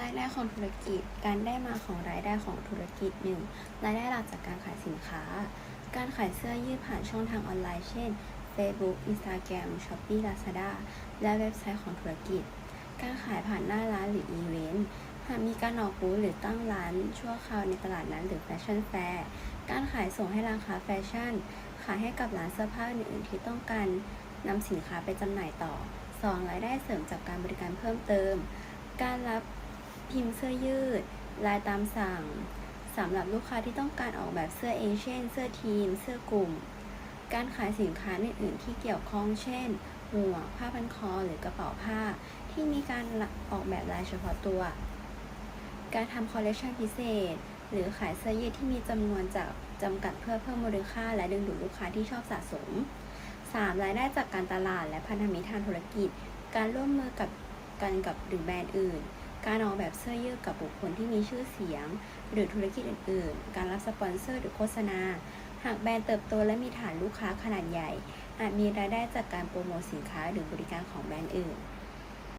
รายได้ของธุรกิจ การได้มาของรายได้ของธุรกิจ 1. รายได้หลักจากการขายสินค้า การขายเสื้อยืดผ่านช่องทางออนไลน์ เช่น Facebook Instagram Shopee Lazada และเว็บไซต์ของธุรกิจ การขายผ่านหน้าร้านหรืออีเวนต์ หากมีการออกบูธหรือตั้งร้าน ชั่วคราวในตลาดนั้นหรือแฟชั่นแฟร์ การขายส่งให้ร้านค้าแฟชั่น ขายให้กับร้านเสื้อผ้าอื่นๆที่ต้องการนำสินค้าไปจำหน่ายต่อ 2. รายได้เสริมจากการบริการเพิ่มเติม การรับ พิมพ์เสื้อยืด ลายตามสั่งสำหรับลูกค้าที่ต้องการออกแบบเสื้อเองเช่น เสื้อทีม เสื้อกลุ่ม การขายสินค้าอื่นๆที่เกี่ยวข้องเช่น หมวก ผ้าพันคอ หรือกระเป๋าผ้า ที่มีการออกแบบลายเฉพาะตัว การทำคอลเลคชันพิเศษ หรือขายเสื้อยืดที่มีจำนวนจากจำกัดเพื่อเพิ่มมูลค่า และดึงดูดลูกค้าที่ชอบสะสม 3. รายได้จากการตลาดและพันธมิตรทางธุรกิจ การร่วมมือกับกันกับหรือแบรนด์อื่น การออกแบบเสื้อยืดกับบุคคลที่มีชื่อเสียง หรือธุรกิจอื่น ๆ การรับสปอนเซอร์หรือโฆษณา หากแบรนด์เติบโตและมีฐานลูกค้าขนาดใหญ่ อาจมีรายได้จากการโปรโมทสินค้าหรือบริการของแบรนด์อื่น